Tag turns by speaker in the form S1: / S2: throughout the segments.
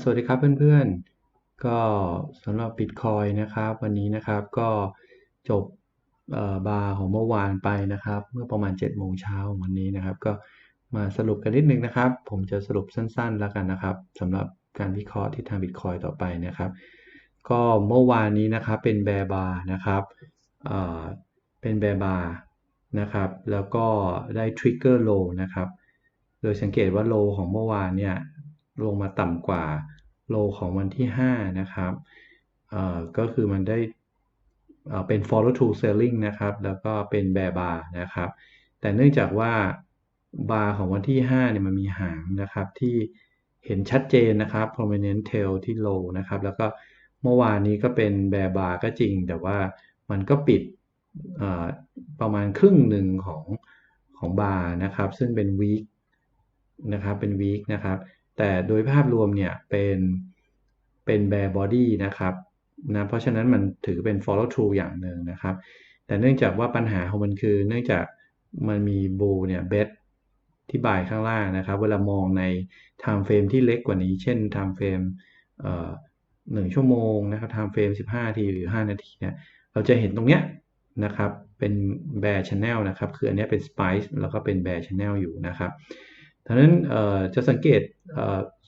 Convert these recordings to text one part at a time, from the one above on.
S1: สวัสดีครับเพื่อนๆ ก็สำหรับ Bitcoin นะครับ วันนี้นะครับก็จบบาร์ของเมื่อวานไปนะครับ เมื่อประมาณ 7 โมงเช้าวันนี้นะครับ ก็มาสรุปกันนิดนึงนะครับ ผมจะสรุปสั้นๆแล้วกันนะครับสำหรับการวิเคราะห์ที่ทาง Bitcoin ต่อไปนะครับ ก็เมื่อวานนี้นะครับเป็นแบร์บาร์นะครับเป็นแบร์บาร์นะครับ แล้วก็ได้ทริกเกอร์โลนะครับ โดยสังเกตว่าโลของเมื่อวานเนี่ย ลงมาต่ำกว่าโลของวันที่ 5 นะครับก็คือมันได้เป็น follow through selling นะครับ แล้วก็เป็น bear bar นะครับ แต่เนื่องจากว่าบาร์ของวันที่ 5 เนี่ยมันมีหางนะครับที่เห็นชัดเจนนะครับ prominent tail ที่ low นะครับ แล้วก็เมื่อวานนี้ก็เป็น bear bar ก็จริง แต่ว่ามันก็ปิดประมาณครึ่งหนึ่งของของบาร์นะครับ ซึ่งเป็น week นะครับ เป็น week นะครับ แต่โดยภาพรวมเนี่ยเป็นเป็น bare body นะครับนะเพราะฉะนั้นมันถือเป็น follow through อย่างหนึ่งนะครับ แต่เนื่องจากว่าปัญหาของมันคือ เนื่องจากมันมี bull เนี่ย bet ที่บ่ายข้างล่างนะครับ เวลามองใน time frame ที่เล็กกว่านี้ เช่น time frame เอ่อหนึ่งชั่วโมงนะครับ time frame 15นาทีหรือ 5 นาทีเนี่ยเราจะเห็นตรงเนี้ยนะครับ เป็น bear channel นะครับ คืออันนี้เป็น spice แล้วก็เป็น bear channel อยู่นะครับ ดังนั้นจะสังเกต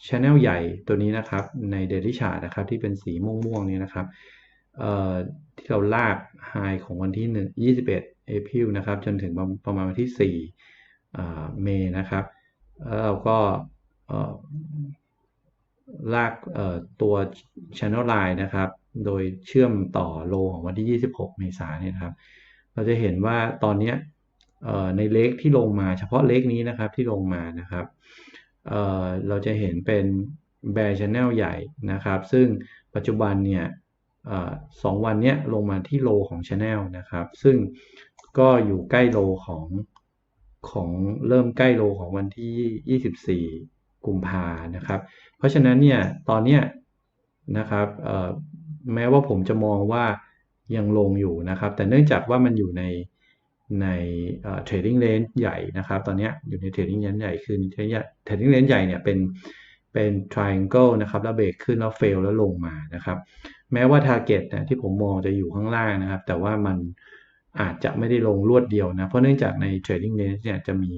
S1: channel ใหญ่ตัวนี้นะครับใน daily chart นะครับที่เป็นสีม่วงๆนี้นะครับที่เราลาก high ของวันที่1 21 April นะครับจนถึงประมาณวันที่ 4 เมษนะครับแล้วเราก็ลากตัว channel line นะครับ โดยเชื่อมต่อโลของวันที่ 26 เมษายนนี่ยครับ เราจะเห็นว่าตอนนี้ ในเลขที่ลงมาเฉพาะเลขนี้นะครับที่ลงมานะครับเเราจะเห็นเป็นแบร์ชแนลใหญ่นะครับ ซึ่งปัจจุบันเนี่ยสองวันนี้ลงมาที่โลของชแนลนะครับ ซึ่งก็อยู่ใกล้โลของของเริ่มใกล้โลของวันที่ 24 กุมภานะครับ เพราะฉะนั้นเนี่ยตอนเนี้ยนะครับแม้ว่าผมจะมองว่ายังลงอยู่นะครับ แต่เนื่องจากว่ามันอยู่ใน ในเทรดดิ้งเลนใหญ่นะครับ ตอนนี้อยู่ในเทรดดิ้งเลนใหญ่คือเทรดดิ้งเลนใหญ่เนี่ยเป็นเป็น triangle นะครับ แล้วเบรกขึ้นแล้วเฟลแล้วลงมานะครับ แม้ว่า target นะที่ผมมองจะอยู่ข้างล่างนะครับ แต่ว่ามันอาจจะไม่ได้ลงรวดเดียวนะ เพราะเนื่องจากใน trading range เนี่ยจะมี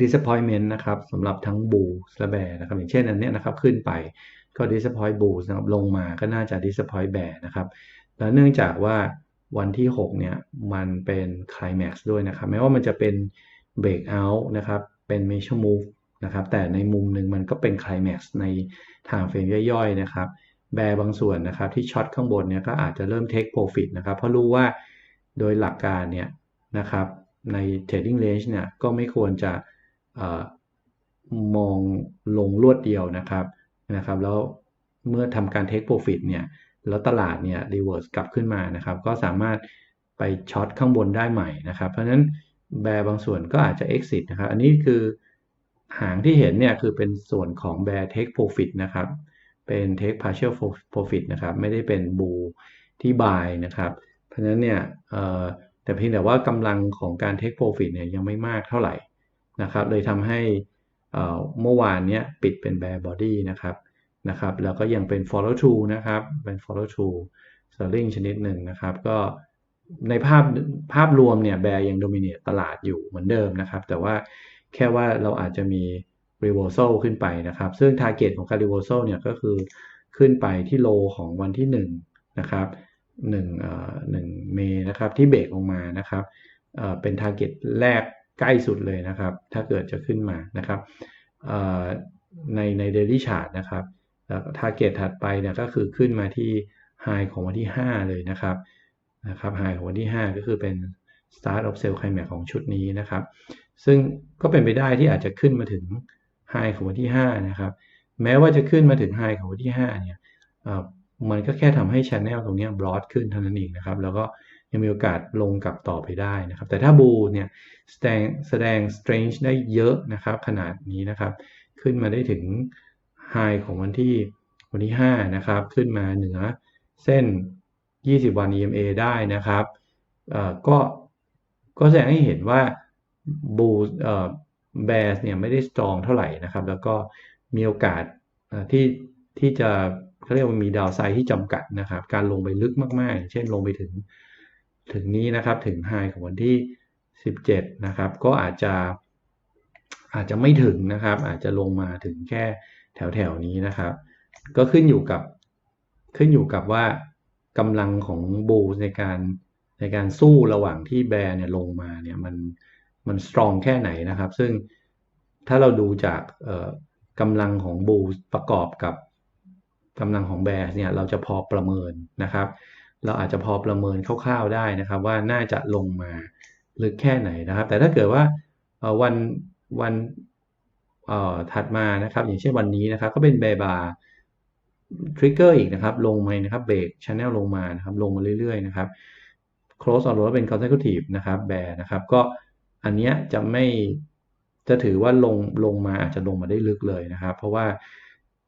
S1: disappointment นะครับสำหรับทั้ง bull และ bear นะครับ อย่างเช่นอันนี้นะครับขึ้นไปก็ disappoint bull นะครับลงมาก็น่าจะ disappoint bear นะครับ แล้วเนื่องจากว่า วันที่ 6 เนี่ย มันเป็นคลายแม็กซ์ด้วยนะครับแม้ว่ามันจะเป็นเบรกเอาท์นะครับ เป็นเมชั่นมูฟนะครับแต่ในมุมหนึ่งมันก็เป็นคลายแม็กซ์ในทางเฟรมย่อยๆนะครับแบร์บางส่วนนะครับที่ช็อตข้างบนเนี่ยก็อาจจะเริ่มเทคโปรฟิตนะครับเพราะรู้ว่าโดยหลักการเนี่ยนะครับใน trading range เนี่ยก็ไม่ควรจะมองลงรวดเดียวนะครับนะครับ แล้วเมื่อทำการเทคโปรฟิตเนี่ย แล้วตลาดเนี่ยรีเวิร์สกลับขึ้นมานะครับ ก็สามารถไปช็อตข้างบนได้ใหม่นะครับ เพราะฉะนั้นแบร์บางส่วนก็อาจจะ exit นะครับ อันนี้คือหางที่เห็นเนี่ยคือเป็นส่วนของแบร์ take profit นะครับ เป็น take partial profit นะครับ ไม่ได้เป็นบูที่ buy นะครับ เพราะฉะนั้นเนี่ยแต่เพียงแต่ว่ากำลังของการ take profit เนี่ยยังไม่มากเท่าไหร่นะครับ เลยทำให้เมื่อวานเนี้ยปิดเป็น bear body นะครับ นะครับ แล้วก็ยังเป็น follow through นะครับ เป็น follow through selling ชนิดหนึ่งนะครับ ก็ในภาพภาพรวมเนี่ยแบร์ยัง dominate ตลาดอยู่เหมือนเดิมนะครับ แต่ว่าแค่ว่าเราอาจจะมี reversal ขึ้นไปนะครับ ซึ่ง target ของการ reversal เนี่ยก็คือขึ้นไปที่โลของวันที่1นะครับ1เอ่อ1เมนะครับที่เบรกลงมานะครับเอ่อเป็น target แรกใกล้สุดเลยนะครับ ถ้าเกิดจะขึ้นมานะครับเอ่อในใน daily chart นะครับ แล้วทาร์เก็ตถัดไปเนี่ยก็คือขึ้นมาที่ไฮของวันที่ 5 เลยนะครับนะครับไฮของวันที่ 5 ก็คือเป็น start of sell climax ของชุดนี้นะครับ ซึ่งก็เป็นไปได้ที่อาจจะขึ้นมาถึงไฮของวันที่ 5 นะครับ แม้ว่าจะขึ้นมาถึงไฮของวันที่ 5 เนี่ยมันก็แค่ทำให้ channel ตรงนี้ broad ขึ้นเท่านั้นเองนะครับ แล้วก็ยังมีโอกาสลงกลับต่อไปได้นะครับ แต่ถ้าบูเนี่ยแสดงแสดง strange ได้เยอะนะครับ ขนาดนี้นะครับ ขึ้นมาได้ถึง ไฮของวันที่วันที่ 5 นะครับ ขึ้นมาเหนือเส้น 20 วัน EMA ได้นะครับก็ก็แสดงให้เห็นว่าบูเอ่อแบสเนี่ยไม่ได้สตรองเท่าไหร่นะครับ แล้วก็มีโอกาสที่ที่จะเขาเรียกว่ามีดาวไซที่จำกัดนะครับ การลงไปลึกมากๆ เช่นลงไปถึงถึงนี้นะครับถึงไฮของวันที่ 17 นะครับ ก็อาจจะอาจจะไม่ถึงนะครับ อาจจะลงมาถึงแค่ แถวแถวนี้นะครับ ก็ขึ้นอยู่กับขึ้นอยู่กับว่ากำลังของบูในการในการสู้ระหว่างที่แบร์เนี่ยลงมาเนี่ยมันมันสตรองแค่ไหนนะครับ ซึ่งถ้าเราดูจากกำลังของบูประกอบกับกำลังของแบร์เนี่ยเราจะพอประเมินนะครับ เราอาจจะพอประเมินคร่าวๆได้นะครับ ว่าน่าจะลงมาลึกแค่ไหนนะครับ แต่ถ้าเกิดว่าวันวัน ถัดมานะครับอย่างเช่นวันนี้นะครับก็เป็นแบร์บาร์ทริกเกอร์อีกนะครับลงมานะครับเบรกชแนลลงมานะครับลงมาเรื่อยๆนะครับ close on เป็น consecutive นะครับแบร์นะครับก็อันเนี้ยจะไม่จะถือว่าลงลงมาอาจจะลงมาได้ลึกเลยนะครับ เพราะว่า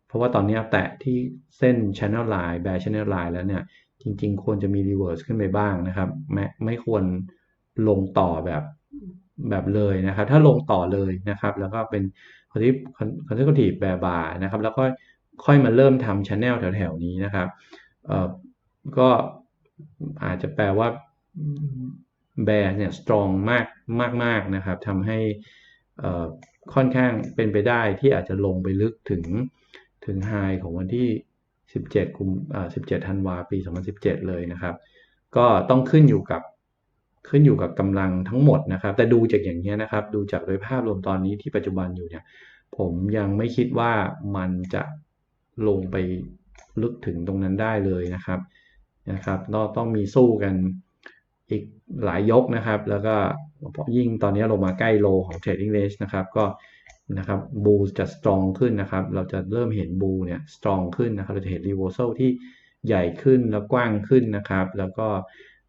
S1: เพราะว่าตอนนี้แตะที่เส้น channel line แบร์ channel line แล้วเนี่ยจริงๆ ควรจะมี reverse ขึ้นไปบ้างนะครับไม่ไม่ควรลงต่อแบบ แบบเลยนะครับ ถ้าลงต่อเลยนะครับ แล้วก็เป็น consecutive แบบบาร์นะครับ แล้วก็ค่อยมาเริ่มทำ channel แถวๆนี้นะครับเอ่อก็อาจจะแปลว่าแบร์เนี่ยสตรองมากมากมากนะครับทำให้ค่อนข้างเป็นไปได้ที่อาจจะลงไปลึกถึงถึงไฮของวันที่ 17กุมอ่า17ธันวาปี 2017 เลยนะครับ ก็ต้องขึ้นอยู่กับ ขึ้นอยู่กับกำลังทั้งหมดนะครับ แต่ดูจากอย่างนี้นะครับ ดูจากโดยภาพรวมตอนนี้ที่ปัจจุบันอยู่เนี่ย ผมยังไม่คิดว่ามันจะลงไปลึกถึงตรงนั้นได้เลยนะครับนะครับต้องต้องมีสู้กันอีกหลายยกนะครับ แล้วก็ยิ่งตอนนี้ลงมาใกล้โลของ trading range นะครับ ก็นะครับบูจะสตรองขึ้นนะครับ เราจะเริ่มเห็นบูเนี่ยสตรองขึ้นนะครับ เราจะเห็นรีเวอร์ซที่ใหญ่ขึ้นแล้วกว้างขึ้นนะครับ แล้วก็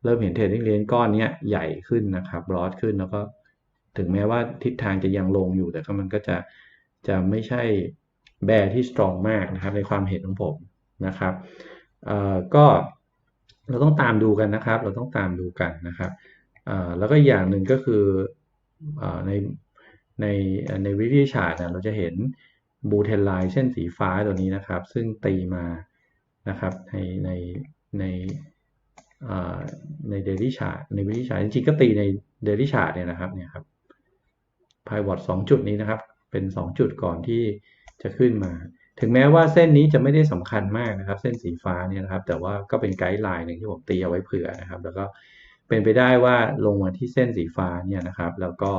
S1: เริ่มเห็นเทรดดิ้งเลนก้อนนี้ใหญ่ขึ้นนะครับบรอดขึ้นแล้วก็ถึงแม้ว่าทิศทางจะยังลงอยู่ แต่ก็มันก็จะจะไม่ใช่แบร์ที่สตรองมากนะครับในความเห็นของผมนะครับเอ่อก็เราต้องตามดูกันนะครับ เราต้องตามดูกันนะครับแล้วก็อย่างหนึ่งก็คือในในในวิธีชาร์ตเราจะเห็นบูเทนไลน์เส้นสีฟ้าตัวนี้นะครับ ซึ่งตีมานะครับในในใน ในเดลี่ชาในวิธีชาจริงๆก็ตีในเดลี่ชาเนี่ยนะครับเนี่ยครับพายวอตสองจุดนี้นะครับ เป็น 2 จุดก่อนที่จะขึ้นมา ถึงแม้ว่าเส้นนี้จะไม่ได้สำคัญมากนะครับ เส้นสีฟ้าเนี่ยนะครับ แต่ว่าก็เป็นไกด์ไลน์หนึ่งที่ผมตีเอาไว้เผื่อนะครับ แล้วก็เป็นไปได้ว่าลงมาที่เส้นสีฟ้าเนี่ยนะครับ แล้วก็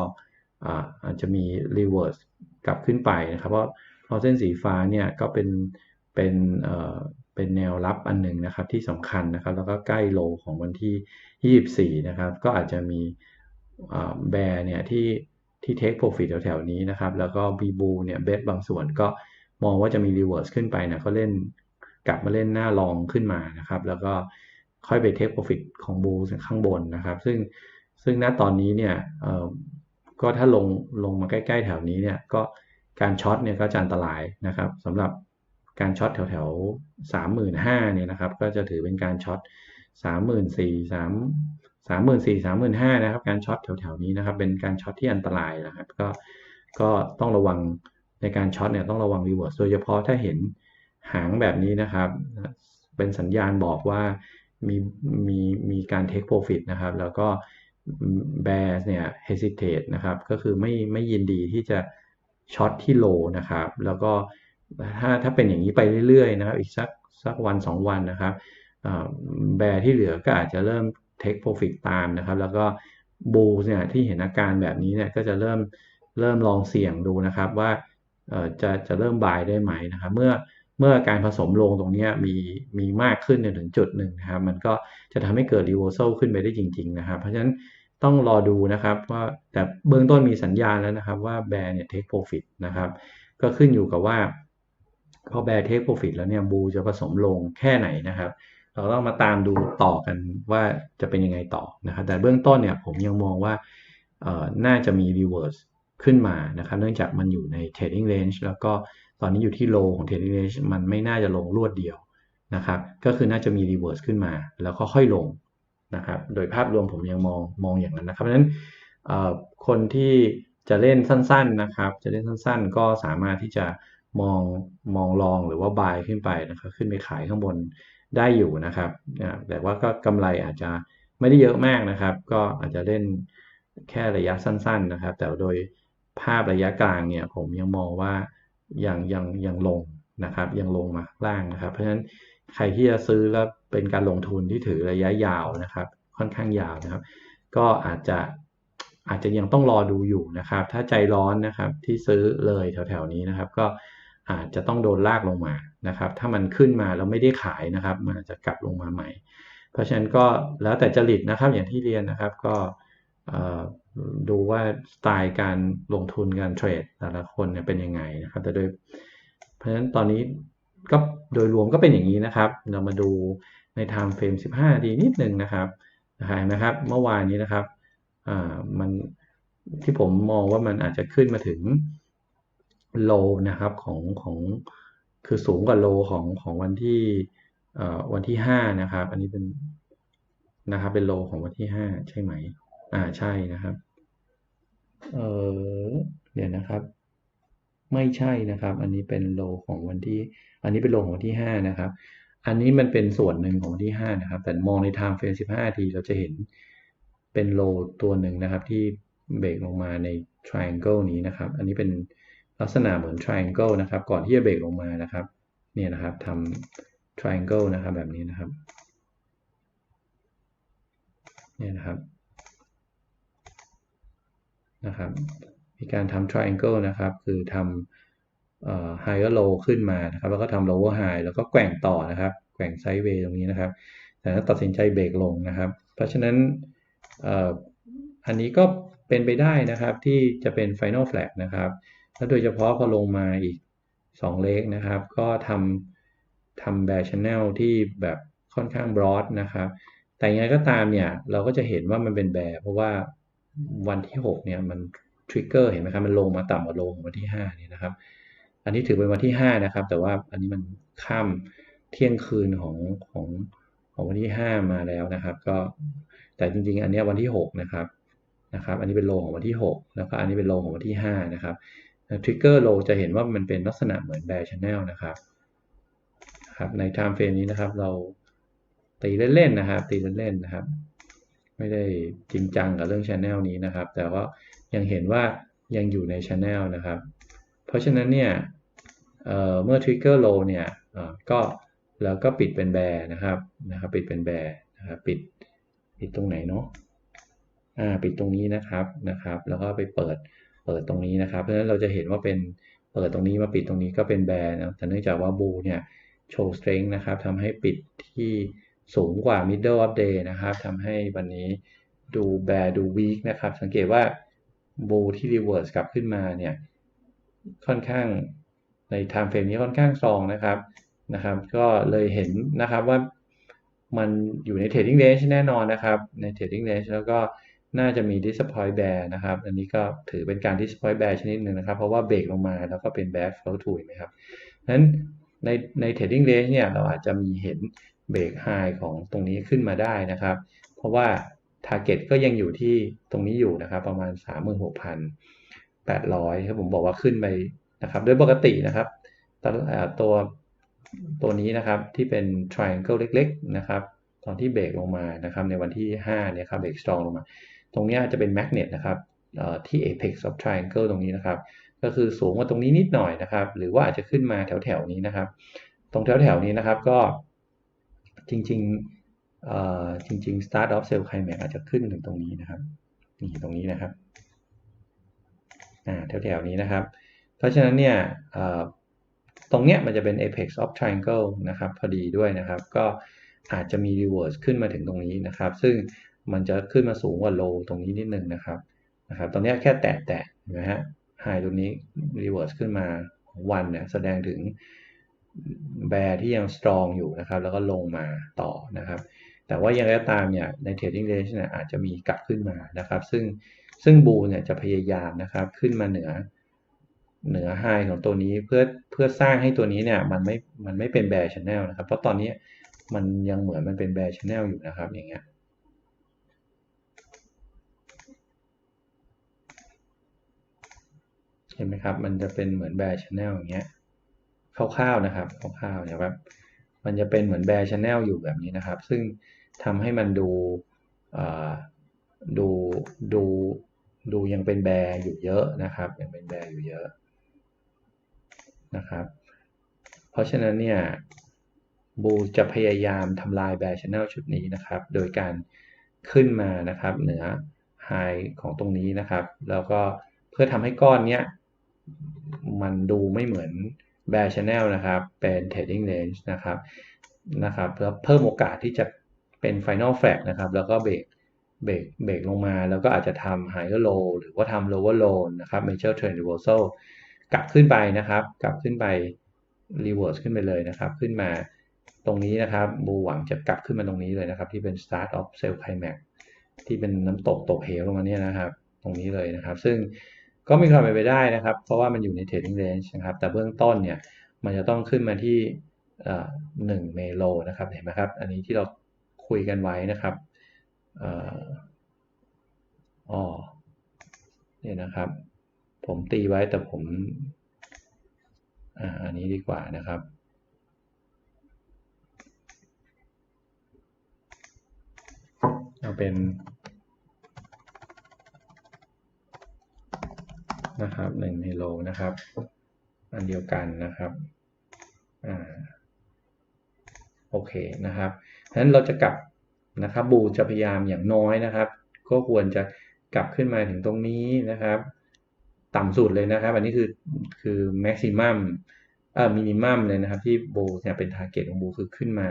S1: อาจจะมีรีเวิร์สกลับขึ้นไปนะครับ เพราะเพราะเส้นสีฟ้าเนี่ยก็เป็นเป็น เป็นแนวรับอันหนึ่งนะครับที่สำคัญนะครับ แล้วก็ใกล้โลของวันที่ 24 นะครับ ก็อาจจะมีแบร์เนี่ยที่ที่เทคโปรฟิตแถวๆนี้นะครับ แล้วก็บีบูเนี่ยเบสบางส่วนก็มองว่าจะมีรีเวิร์สขึ้นไปนะเขาเล่นกลับมาเล่นหน้าลองขึ้นมานะครับ แล้วก็ค่อยไปเทคโปรฟิตของบูข้างบนนะครับ ซึ่งซึ่งณตอนนี้เนี่ยก็ถ้าลงลงมาใกล้ ๆ แถวนี้เนี่ยก็การช็อตเนี่ยก็จะอันตรายนะครับสำหรับ การช็อตแถวแถวสามหมื่นห้าเนี่ยนะครับ ก็จะถือเป็นการช็อตสามหมื่นสี่สามสามหมื่นสี่สามหมื่นห้านะครับ การช็อตแถวๆนี้นะครับ เป็นการช็อตที่อันตรายนะครับ ก็ก็ต้องระวังในการช็อตเนี่ยต้องระวังรีเวิร์สโดยเฉพาะถ้าเห็นหางแบบนี้นะครับ เป็นสัญญาณบอกว่ามีมีมีการเทคโปรฟิตนะครับ แล้วก็แบร์เนี่ยเฮสิเทตนะครับ ก็คือไม่ไม่ยินดีที่จะช็อตที่โลนะครับ แล้วก็ ถ้าถ้าเป็นอย่างนี้ไปเรื่อยๆนะครับอีกสักสักวัน2วันนะครับแบร์ที่เหลือก็อาจจะเริ่มเทคโปรฟิตตามนะครับ แล้วก็บูเนี่ยที่เห็นอาการแบบนี้เนี่ยก็จะเริ่มเริ่มลองเสี่ยงดูนะครับว่าจะจะเริ่มบายได้ไหมนะครับ เมื่อเมื่อการผสมลงตรงนี้มีมีมากขึ้นถึงจุดหนึ่งนะครับ มันก็จะทำให้เกิดรีเวอร์ซลขึ้นไปได้จริง ๆ นะครับ เพราะฉะนั้นต้องรอดูนะครับว่าแต่เบื้องต้นมีสัญญาณแล้วนะครับว่าแบร์เนี่ยเทคโปรฟิตนะครับ ก็ขึ้นอยู่กับว่า พอแบร์เทคโปรฟิตแล้วเนี่ยบูจะผสมลงแค่ไหนนะครับ เราต้องมาตามดูต่อกันว่าจะเป็นยังไงต่อนะครับ แต่เบื้องต้นเนี่ยผมยังมองว่าน่าจะมีรีเวิร์สขึ้นมานะครับเนื่องจากมันอยู่ใน trading range แล้วก็ตอนนี้อยู่ที่โลของ trading range มันไม่น่าจะลงรวดเดียวนะครับ ก็คือน่าจะมี reverse ขึ้นมา แล้วก็ค่อยลงนะครับ โดยภาพรวมผมยังมองมองอย่างนั้นนะครับเพราะฉะนั้นคนที่จะเล่นสั้น ๆนะครับ จะเล่นสั้น ๆ ก็สามารถที่จะ มองมองลองหรือว่าบายขึ้นไปนะครับขึ้นไปขายข้างบนได้อยู่นะครับแต่ว่าก็กำไรอาจจะไม่ได้เยอะมากนะครับ ก็อาจจะเล่นแค่ระยะสั้น ๆนะครับ แต่โดยภาพระยะกลางเนี่ยผมยังมองว่ายังยังยังลงนะครับยังลงมาล่างนะครับ เพราะฉะนั้นใครที่จะซื้อแล้วเป็นการลงทุนที่ถือระยะยาวนะครับ ค่อนข้างยาวนะครับ ก็อาจจะอาจจะยังต้องรอดูอยู่นะครับ ถ้าใจร้อนนะครับที่ซื้อเลยแถวๆนี้นะครับ ก็ อาจจะต้องโดนลากลงมานะครับ ถ้ามันขึ้นมาแล้วไม่ได้ขายนะครับ มันอาจจะกลับลงมาใหม่ เพราะฉะนั้นก็แล้วแต่จริตนะครับอย่างที่เรียนนะครับก็ดูว่าสไตล์การลงทุนการเทรดแต่ละคนเนี่ยเป็นยังไงนะครับ แต่โดย เพราะฉะนั้นตอนนี้ก็โดยรวมก็เป็นอย่างนี้นะครับ เรามาดูใน time frame 15นาทีนิดนึงนะครับนะครับ เมื่อวานนี้นะครับอ่ามันที่ผมมองว่ามันอาจจะขึ้นมาถึง โลนะครับของของคือสูงกว่าโลของของวันที่เอ่อวันที่ห้านะครับ อันนี้เป็นนะครับเป็นโลของวันที่ห้าใช่ไหม อ่าใช่นะครับ เออเดี๋ยวนะครับ ไม่ใช่นะครับ อันนี้เป็นโลของวันที่ อันนี้เป็นโลของวันที่ห้านะครับ อันนี้มันเป็นส่วนหนึ่งของวันที่ห้านะครับ แต่มองใน time frame 15ทีเราจะเห็นเป็นโลตัวหนึ่งนะครับ ที่เบรกลงมาใน triangle นี้นะครับ อันนี้เป็น ลักษณะเหมือน triangle นะครับ ก่อนที่จะเบรกลงมานะครับเนี่ยนะครับทำ triangle นะครับแบบนี้นะครับเนี่ยนะครับนะครับ มีการทำ triangle นะครับ คือทำ higher low ขึ้นมานะครับ แล้วก็ทำ lower high แล้วก็แกว่งต่อนะครับ แกว่งไซด์เวย์ตรงนี้นะครับ แต่ถ้าตัดสินใจเบรกลงนะครับ เพราะฉะนั้นอันนี้ก็เป็นไปได้นะครับที่จะเป็น final flag นะครับ แล้วโดยเฉพาะพอลงมาอีก 2 เลขนะครับ ก็ทำทำแบร์ชแนลที่แบบค่อนข้างบรอดนะครับ แต่ยังไงก็ตามเนี่ย เราก็จะเห็นว่ามันเป็นแบร์เพราะว่าวันที่ 6 เนี่ยมันทริกเกอร์เห็นไหมครับ มันลงมาต่ำกว่าลของวันที่5นี่นะครับ อันนี้ถือเป็นวันที่ 5 นะครับ แต่ว่าอันนี้มันข้ามเที่ยงคืนของของของวันที่ 5 มาแล้วนะครับ ก็แต่จริงๆ อันนี้วันที่ 6 นะครับนะครับ อันนี้เป็นโลของวันที่ 6 แล้วก็อันนี้เป็นโลของวันที่ 5 นะครับ ทริกเกอร์โลจะเห็นว่ามันเป็นลักษณะเหมือนแบร์ชแนลนะครับครับใน time frame นี้นะครับ เราตีเล่นๆนะครับ ตีเล่นๆนะครับ ไม่ได้จริงจังกับเรื่องชแนลนี้นะครับ แต่ว่ายังเห็นว่ายังอยู่ในชแนลนะครับ เพราะฉะนั้นเนี่ยเเมื่อทริกเกอร์โลเนี่ยก็แล้วก็ปิดเป็นแบร์นะครับนะครับ ปิดเป็นแบร์นะครับปิดปิดตรงไหนเนาะอ่าปิดตรงนี้นะครับนะครับ แล้วก็ไปเปิด เปิดตรงนี้นะครับเพราะฉะนั้นเราจะเห็นว่าเป็นเปิดตรงนี้มาปิดตรงนี้ก็เป็นแบร์นะแต่เนื่องจากว่าบูเนี่ยโชว์สเตรน g ์นะครับทำให้ปิดที่สูงกว่า middle of day นะครับทำให้วันนี้ดูแบร์ดูวีคนะครับ สังเกตว่าบูที่รีเวิร์สกลับขึ้นมาเนี่ยค่อนข้างใน time frame นี้ค่อนข้างซองนะครับนะครับ ก็เลยเห็นนะครับว่ามันอยู่ใน trading range แน่นอนนะครับ ใน trading range แล้วก็ น่าจะมี disappoint bear นะครับ อันนี้ก็ถือเป็นการ disappoint bear ชนิดหนึ่งนะครับ เพราะว่าเบรกลงมาแล้วก็เป็น bear flow to ไหมครับนั้นในใน trading range เนี่ยเราอาจจะมีเห็นเบรก high ของตรงนี้ขึ้นมาได้นะครับ เพราะว่า target ก็ยังอยู่ที่ตรงนี้อยู่นะครับ ประมาณ 36,800ครับผมบอกว่าขึ้นไปนะครับ โดยปกตินะครับตัวตัวนี้นะครับที่เป็น triangle เล็ก ๆ นะครับ ตอนที่เบรกลงมานะครับในวันที่5เนี่ยครับเบรก strong ลงมา ตรงนี้จะเป็นแมกเนตนะครับที่ apex of triangle ตรงนี้นะครับ ก็คือสูงกว่าตรงนี้นิดหน่อยนะครับ หรือว่าอาจจะขึ้นมาแถวแถวนี้นะครับ ตรงแถวแถวนี้นะครับก็จริงๆจริงๆ start of sell climax อาจจะขึ้นถึงตรงนี้นะครับนี่ตรงนี้นะครับแถวแถวนี้นะครับ เพราะฉะนั้นเนี่ยตรงเนี้ยมันจะเป็น apex of triangle นะครับ พอดีด้วยนะครับ ก็อาจจะมี reverse ขึ้นมาถึงตรงนี้นะครับ ซึ่ง มันจะขึ้นมาสูงกว่าโลตรงนี้นิดนึงนะครับนะครับ ตอนนี้แค่แตะแตะนะฮะไฮตรงนี้รีเวิร์สขึ้นมาวันเนี่ยแสดงถึงแบร์ที่ยังสตรองอยู่นะครับ แล้วก็ลงมาต่อนะครับ แต่ว่ายังไงก็ตามเนี่ยในเทรดดิ้งเรนจ์เนี่ยอาจจะมีกลับขึ้นมานะครับ ซึ่งซึ่งบูเนี่ยจะพยายามนะครับขึ้นมาเหนือเหนือไฮของตัวนี้เพื่อเพื่อสร้างให้ตัวนี้เนี่ยมันไม่มันไม่เป็นแบร์ชแนลนะครับ เพราะตอนนี้มันยังเหมือนมันเป็นแบร์ชแนลอยู่นะครับอย่างเงี้ย เห็นไหมครับ มันจะเป็นเหมือนแบร์ชแนลอย่างเงี้ยคร่าวๆนะครับคร่าวๆนี่ยแบมันจะเป็นเหมือนแบร์ชแนลอยู่แบบนี้นะครับ ซึ่งทำให้มันดูดูดูดูยังเป็นแบร์อยู่เยอะนะครับ ยังเป็นแบร์อยู่เยอะนะครับ เพราะฉะนั้นเนี่ยบูจะพยายามทำลายแบร์ชแนลชุดนี้นะครับ โดยการขึ้นมานะครับ เหนือไฮของตรงนี้นะครับ แล้วก็เพื่อทำให้ก้อนเนี้ย มันดูไม่เหมือนแบร์ชแนลนะครับ เป็น trading range นะครับนะครับแล้วเพิ่มโอกาสที่จะเป็น final flag นะครับ แล้วก็เบรกเบรกเบรกลงมา แล้วก็อาจจะทำ higher low หรือว่าทำ lower low นะครับ major trend reversal กลับขึ้นไปนะครับ กลับขึ้นไป reverse ขึ้นไปเลยนะครับ ขึ้นมาตรงนี้นะครับบูหวังจะกลับขึ้นมาตรงนี้เลยนะครับ ที่เป็น start of sell climax ที่เป็นน้ำตกตกเหวลงมาเนี่ยนะครับ ตรงนี้เลยนะครับ ซึ่ง ก็มีความเป็นไปได้นะครับ เพราะว่ามันอยู่ใน trading range นะครับ แต่เบื้องต้นเนี่ยมันจะต้องขึ้นมาที่หนึ่งเมโลนะครับเห็นไหมครับ อันนี้ที่เราคุยกันไว้นะครับอ๋อเนี่ยนะครับ ผมตีไว้แต่ผมอ่าอันนี้ดีกว่านะครับเอาเป็น นะครับหนึ่งเมโลนะครับ อันเดียวกันนะครับอ่าโอเคนะครับฉะนั้นเราจะกลับนะครับบูจะพยายามอย่างน้อยนะครับ ก็ควรจะกลับขึ้นมาถึงตรงนี้นะครับ ต่ำสุดเลยนะครับ อันนี้คือคือแม็กซิมัมเอ่อมินิมัมเลยนะครับ ที่บูเนี่ยเป็นทาร์เก็ตของบูคือขึ้นมา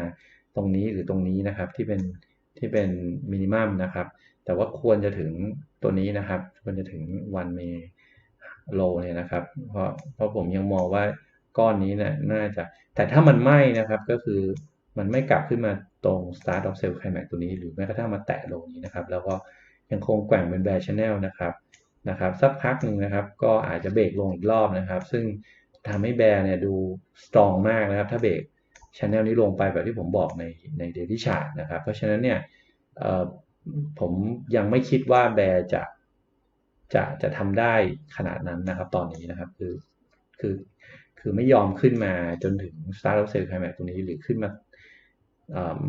S1: ตรงนี้หรือตรงนี้นะครับที่เป็นที่เป็นมินิมัมนะครับ แต่ว่าควรจะถึงตัวนี้นะครับ ควรจะถึงวันเม โลเนี่ยนะครับ เพราะเพราะผมยังมองว่าก้อนนี้เนี่ยน่าจะ แต่ถ้ามันไหม่นะครับก็คือมันไม่กลับขึ้นมาตรง start of sell climax ตัวนี้ หรือแม้กระทั่งมาแตะโลนี้นะครับ แล้วก็ยังคงแกว่งเป็น bear channel นะครับนะครับสักพักหนึ่งนะครับ ก็อาจจะเบรกลงอีกรอบนะครับ ซึ่งทำให้แบร์เนี่ยดู strong มากนะครับ ถ้าเบรกชแนลนี้ลงไปแบบที่ผมบอกในใน daily chart นะครับ เพราะฉะนั้นเนี่ยผมยังไม่คิดว่าแบร์จะ จะจะทำได้ขนาดนั้นนะครับ ตอนนี้นะครับคือคือคือไม่ยอมขึ้นมาจนถึง start of sell climax ตรงนี้หรือขึ้นมา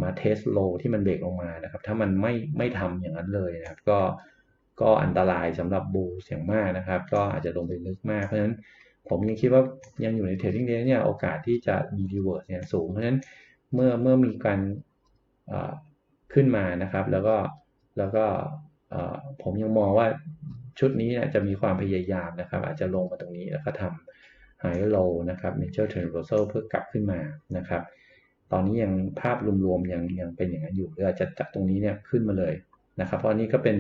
S1: มาเทสโลที่มันเบรกลงมานะครับ ถ้ามันไม่ไม่ทำอย่างนั้นเลยนะครับ ก็ก็อันตรายสำหรับบูเสียงมากนะครับ ก็อาจจะลงไปลึกมาก เพราะฉะนั้นผมยังคิดว่ายังอยู่ในเทรดดิ้งเดย์เนี่ยโอกาสที่จะมีรีเวิร์สเนี่ยสูง เพราะฉะนั้นเมื่อเมื่อมีการขึ้นมานะครับ แล้วก็แล้วก็ผมยังมองว่า ชุดนี้นะจะมีความพยายามนะครับ อาจจะลงมาตรงนี้แล้วก็ทำ high low นะครับ major trend reversal เพื่อกลับขึ้นมานะครับ ตอนนี้ยังภาพรวมๆยังยังเป็นอย่างนั้นอยู่หรืออาจจะจากตรงนี้เนี่ยขึ้นมาเลยนะครับ เพราะนี้ก็เป็น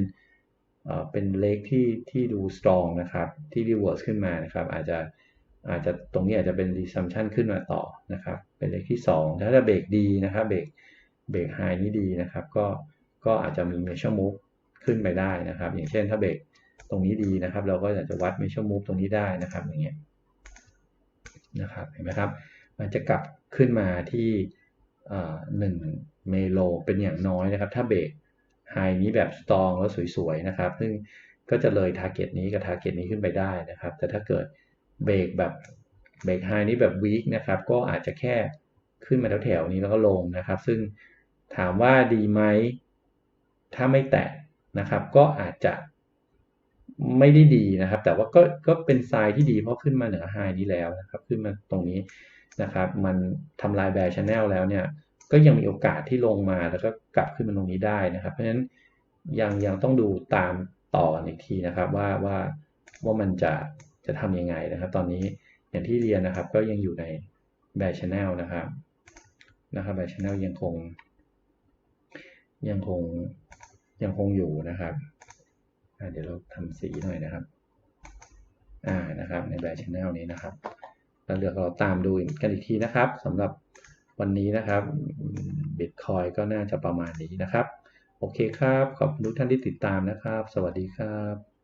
S1: เป็นเลขที่ที่ดู strong นะครับที่ reverse ขึ้นมานะครับ อาจจะอาจจะตรงนี้อาจจะเป็น resumption ขึ้นมาต่อนะครับ เป็นเลขที่ 2 ถ้าจะเบรกดีนะครับเบรกเบรกไฮนี้ดีนะครับ ก็ก็อาจจะมี measure move ขึ้นไปได้นะครับ อย่างเช่นถ้าเบรก ตรงนี้ดีนะครับ เราก็อยากจะวัด measure move ตรงนี้ได้นะครับอย่างเงี้ยนะครับเห็นไหมครับ มันจะกลับขึ้นมาที่หนึ่งเมโลเป็นอย่างน้อยนะครับ ถ้าเบรกไฮนี้แบบสตรองแล้วสวยๆนะครับ ซึ่งก็จะเลยทาร์เก็ตนี้กับทาร์เก็ตนี้ขึ้นไปได้นะครับ แต่ถ้าเกิดเบรกแบบเบรกไฮนี้แบบวีคนะครับ ก็อาจจะแค่ขึ้นมาแถวๆนี้แล้วก็ลงนะครับ ซึ่งถามว่าดีไหม ถ้าไม่แตะนะครับ ก็อาจจะ ไม่ได้ดีนะครับ แต่ว่าก็ก็เป็นไซน์ที่ดีเพราะขึ้นมาเหนือไฮนี้แล้วนะครับ ขึ้นมาตรงนี้นะครับ มันทำลายแบร์ชแนลแล้วเนี่ย ก็ยังมีโอกาสที่ลงมาแล้วก็กลับขึ้นมาตรงนี้ได้นะครับ เพราะฉะนั้นยังยังต้องดูตามต่ออีกทีนะครับว่าว่าว่ามันจะจะทำยังไงนะครับ ตอนนี้อย่างที่เรียนนะครับก็ยังอยู่ในแบร์ชแนลนะครับนะครับแบร์ชแนลยังคง ยังคงยังคงอยู่นะครับ เดี๋ยวเราทำสีหน่อยนะครับ อ่านะครับ ในแบร์ชแนลนี้นะครับแล้วเดี๋ยวเราตามดูกันอีกทีนะครับสำหรับวันนี้นะครับบิตคอยก็น่าจะประมาณนี้นะครับ โอเคครับ ขอบคุณทุกท่านที่ติดตามนะครับ สวัสดีครับ